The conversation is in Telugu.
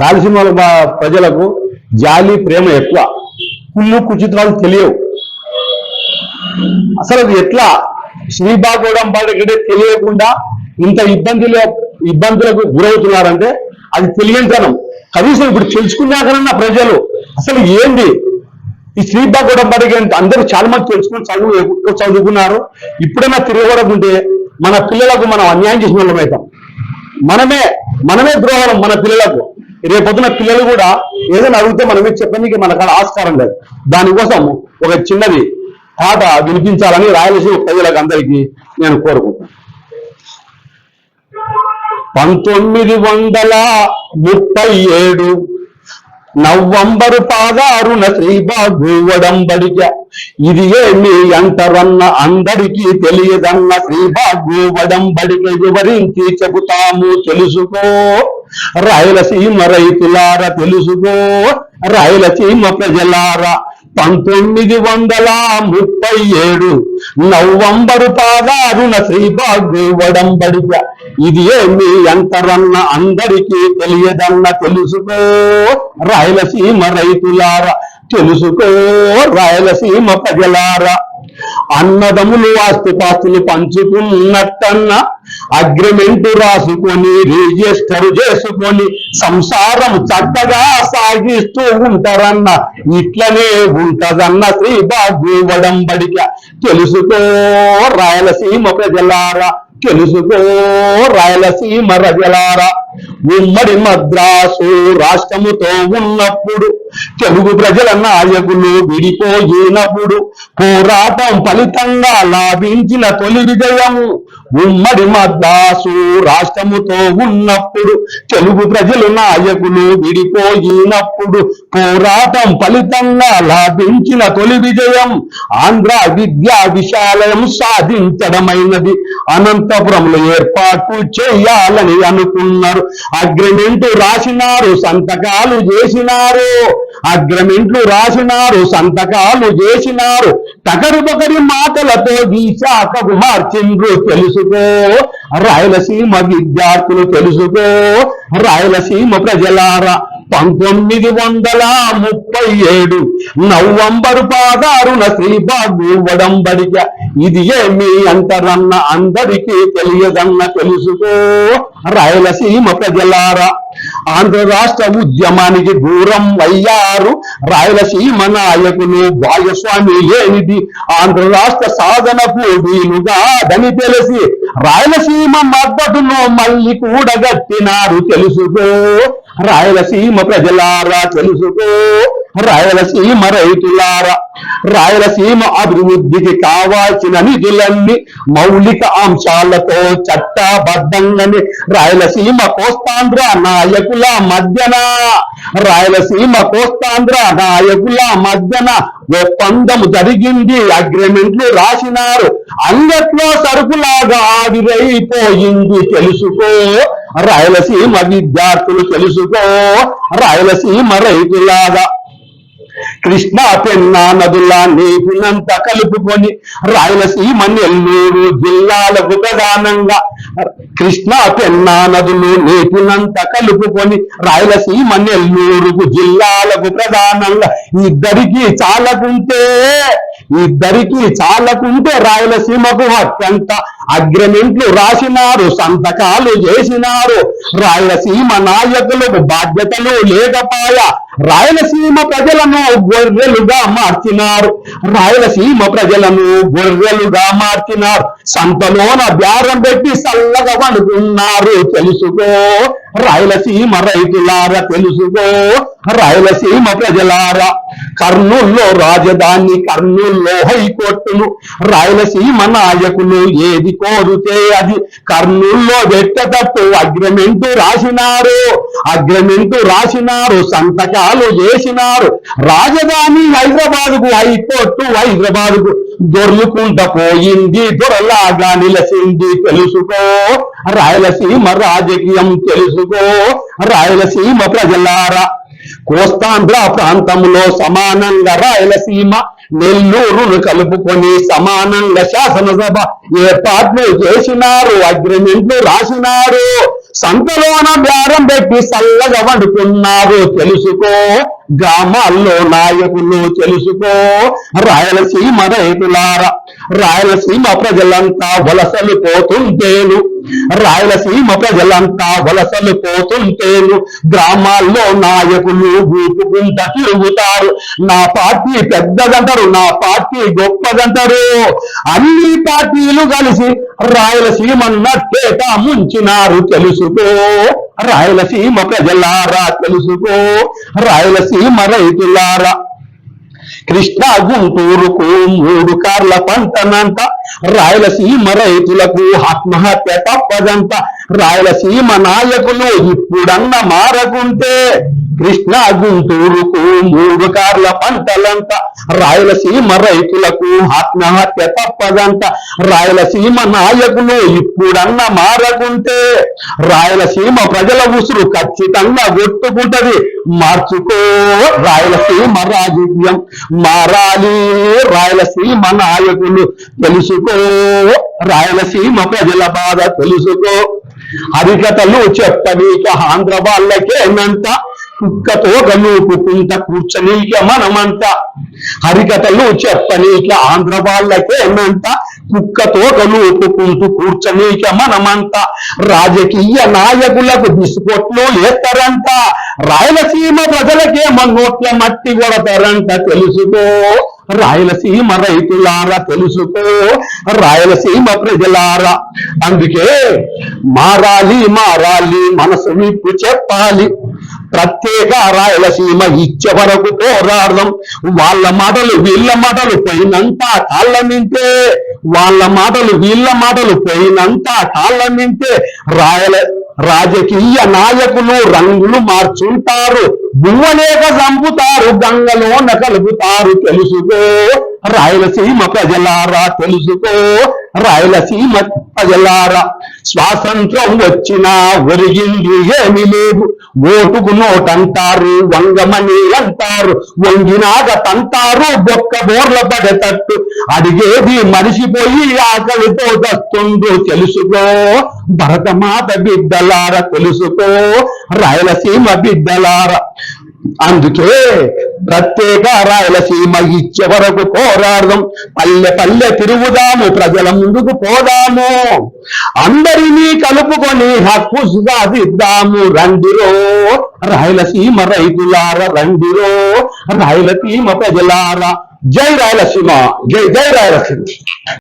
రాయలసీమ ప్రజలకు జాలి ప్రేమ ఎక్కువ. కుళ్ళు కుచిత్రాలు తెలియవు. అసలు అది ఎట్లా? శ్రీబాగోడం బాధకడే తెలియకుండా ఇంత ఇబ్బందులు ఇబ్బందులకు గురవుతున్నారంటే అది తెలియంతనం. కనీసం ఇప్పుడు తెలుసుకున్నాకనన్నా ప్రజలు అసలు ఏంది? ఈ శ్రీబాగోడం అంటే అందరూ చాలా మంది తెలుసుకుని చదువు చదువుకున్నారు. ఇప్పుడైనా తిరగబడకుంటే మన పిల్లలకు మనం అన్యాయం చేసిన వాళ్ళం అవుతాం. మనమే మనమే ద్రోహం మన పిల్లలకు. రేపొద్దున పిల్లలు కూడా ఏదైనా అడిగితే మనమే చెప్పడానికి మన కాడ ఆస్కారం లేదు. దానికోసం ఒక చిన్నది పాట వినిపించాలని రాయలసీమ ప్రజలకు అందరికీ నేను కోరుకుంటాను పంతొమ్మిది వందల ముప్పై ఏడు నవంబరు పాదారున శ్రీబాబు వడంబడిక ఇది ఏమి అంటరన్న అందరికీ తెలియదన్న శ్రీబాబు వడంబడిక వివరించి చెబుతాము తెలుసుకో. రాయలసీమ రైతులారా తెలుసుకో. రాయలసీమ ప్రజలారా పంతొమ్మిది వందల ముప్పై ఏడు నవంబరు పాదారున శ్రీబాగు వడంబడిక. ఇది ఏమి ఎంతరన్న అందరికీ తెలియదన్న తెలుసుకో. రాయలసీమ రైతులారా తెలుసుకో. రాయలసీమ ప్రజలారా అన్నదములు ఆస్తిపాస్తులు పంచుకున్నట్టన్నా అగ్రిమెంట్ రాసుకొని రిజిస్టర్ చేసుకొని సంసారం చక్కగా సాగిస్తూ ఉంటారన్న ఇట్లనే ఉంటదన్న శ్రీ బాబు వడంబడిక తెలుసుకో రాయలసీమ ప్రజలారా తెలుసుకో రాయలసీమ ప్రజలారా ఉమ్మడి మద్రాసు రాష్ట్రముతో ఉన్నప్పుడు తెలుగు ప్రజల నాయకులు విడిపోయినప్పుడు పోరాటం ఫలితంగా లాభించిన తొలి విజయం ఉమ్మడి మద్రాసు రాష్ట్రముతో ఉన్నప్పుడు తెలుగు ప్రజలు నాయకులు విడిపోయినప్పుడు పోరాటం ఫలితంగా లాభించిన తొలి విజయం ఆంధ్ర విద్యా విశాలయం సాధించడమైనది. అనంతపురంలో ఏర్పాటు చేయాలని అనుకున్నారు. అగ్రిమెంట్ రాసినారు సంతకాలు చేసినారు. అగ్రమింట్లు రాసినారు సంతకాలు చేసినారు. తకరి బకరి మాటలతో విశాఖకు మార్చిండ్రు తెలుసుకో. రాయలసీమ విద్యార్థులు తెలుసుకో. రాయలసీమ ప్రజలారా పంతొమ్మిది వందల ముప్పై ఏడు నవంబరు పాదారున శ్రీబాబు వడంబడిక ఇది ఏమి అంటారన్న అందరికీ తెలియదన్న తెలుసుకో. రాయలసీమ ప్రజలారా ఆంధ్ర రాష్ట్ర ఉద్యమానికి దూరం అయ్యారు రాయలసీమ నాయకులు. భాగస్వామి లేనిది ఆంధ్ర రాష్ట్ర సాధనకు వీలుగాదని తెలిసి రాయలసీమ మద్దతును మళ్ళీ కూడగట్టినారు తెలుసుకో. రాయలసీమ ప్రజలారా తెలుసుకో. రాయలసీమ రైతులారా రాయలసీమ అభివృద్ధికి కావాల్సిన నిధులన్నీ మౌలిక అంశాలతో చట్టబద్ధంగానే రాయలసీమ కోస్తాంధ్ర నాయకుల మధ్యన రాయలసీమ కోస్తాంధ్ర నాయకుల మధ్యన ఒప్పందం జరిగింది అగ్రిమెంట్లు రాసినారు. అంగట్లో సరుకులాగా ఆవిరైపోయింది తెలుసుకో. రాయలసీమ విద్యార్థులు తెలుసుకో రాయలసీమ రైతులాగా కృష్ణా పెన్నా నదుల నీటినంత కలుపుకొని రాయలసీమ నెల్లూరు జిల్లాలకు ప్రధానంగా. కృష్ణా పెన్నా నదులు నీటినంత కలుపుకొని రాయలసీమ నెల్లూరుకు జిల్లాలకు ప్రధానంగా. ఇద్దరికి చాలకుంటే ఇద్దరికి చాలకుంటే రాయలసీమకు అత్యంత అగ్రిమెంట్లు రాసినారు సంతకాలు చేసినారు. రాయలసీమ నాయకులకు బాధ్యతలు లేకపోయా రాయలసీమ ప్రజలను గొర్రెలుగా మార్చినారు. రాయలసీమ ప్రజలను గొర్రెలుగా మార్చినారు. సంతలోన బేరం పెట్టి చల్లగా పడుకున్నారు. తెలుసుకో రాయలసీమ రైతులారా తెలుసుకో రాయలసీమ ప్రజలారా. కర్నూల్లో రాజధాని కర్నూల్లో హైకోర్టును రాయలసీమ నాయకులు ఏది కోరితే అది. కర్నూల్లో పెట్టేటట్టు అగ్రిమెంట్ రాసినారు. అగ్రిమెంట్ రాసినారు సంతకాలు చేసినారు. రాజధాని హైదరాబాద్కు హైకోర్టు హైదరాబాద్కు దొర్లుకుంట పోయింది దొరలాగా నిలసింది తెలుసుకో. రాయలసీమ రాజకీయం తెలుసుకో. రాయలసీమ ప్రజలారా కోస్తాంధ్ర ప్రాంతంలో సమానంగా రాయలసీమ నెల్లూరును కలుపుకొని సమానంగా శాసనసభ ఏర్పాట్లు చేసినారు అగ్రిమెంట్లు రాసినారు. సంతలోన బేరం పెట్టి చల్లగా వండుకున్నారు. తెలుసుకో గ్రామాల్లో నాయకులు తెలుసుకో. రాయలసీమ రైతులారా రాయలసీమ ప్రజలంతా వలసలు పోతుంటేను రాయలసీమ ప్రజలంతా వలసలు పోతుంటేను. గ్రామాల్లో నాయకులు ఊపుకుంటా తిరుగుతారు. నా పార్టీ పెద్దదంటారు నా పార్టీ గొప్పదంటారు. అన్ని పార్టీలు కలిసి రాయలసీమ నట్టేట ముంచినారు తెలుసుకో. రాయలసీమ ప్రజలారా తెలుసుకో. రాయలసీమ రైతులారా కృష్ణా గుంటూరుకు మూడు కార్ల పంటనంత రాయలసీమ రైతులకు ఆత్మహత్య తప్పదంత రాయలసీమ నాయకులు ఇప్పుడన్న మారకుంటే కృష్ణా గుంటూరుకు మూడు కార్ల పంటలంత రాయలసీమ రైతులకు ఆత్మహత్య తప్పదంట. రాయలసీమ నాయకులు ఇప్పుడన్న మారకుంటే రాయలసీమ ప్రజల ఉసురు ఖచ్చితంగా కొట్టుకుంటది. మార్చుకో రాయలసీమ రాజకీయం. మారాలి రాయలసీమ నాయకులు. తెలుసుకో రాయలసీమ ప్రజల బాధ తెలుసుకో. హరికథలు చెప్పనీక ఆంధ్ర వాళ్ళకేనంత కుక్కతో గలూపుకుంట కూర్చనీక మనమంతా హరికథలు చెప్పనీక ఆంధ్ర వాళ్ళకేనంత కుక్కతో గలూపుకుంటూ కూర్చనీక మనమంతా రాజకీయ నాయకులకు బిస్కొట్లు వేస్తారంట రాయలసీమ ప్రజలకే నోట్ల మట్టి కొడతారంట తెలుసుకో. రాయలసీమ రైతులారా తెలుసుకో. రాయలసీమ ప్రజలారా. అందుకే మారాలి మారాలి మనసు మీకు చెప్పాలి. ప్రత్యేక రాయలసీమ ఇచ్చే వరకు పోరాడదాం. వాళ్ళ మాటలు వీళ్ళ మాటలు పోయినంత కాళ్ళ నింటే వాళ్ళ మాటలు వీళ్ళ మాటలు పోయినంత కాళ్ళ నింటే రాయల రాజకీయ నాయకులు రంగులు మార్చుంటారు బువ్వలేక చంపుతారు గంగలోన కలుపుతారు తెలుసుకో రాయలసీమ ప్రజలారా తెలుసుకో రాయలసీమ ప్రజలారా స్వాతంత్రం వచ్చినా ఒరిగింది ఏమి లేదు. ఓటుకు నోటంటారు వంగమని అంటారు వంగినాగ తంటారు బొక్క బోర్ల పడేటట్టు. అడిగేది మనిషిపోయి ఆకలితో దస్తుండు తెలుసుకో. భరతమాత బిడ్డలార తెలుసుకో. రాయలసీమ బిడ్డలార. అందుకే ప్రత్యేక రాయలసీమ ఇచ్చే వరకు పోరాడదాం. పల్లె పల్లె తిరుగుదాము ప్రజల ముందుకు పోదాము. అందరినీ కలుపుకొని హక్కు సాధిద్దాము. రండిరో రాయలసీమ రైతులార రండిరో రాయలసీమ ప్రజలార. జై రాయలసీమ జై జై రాయలసీమ.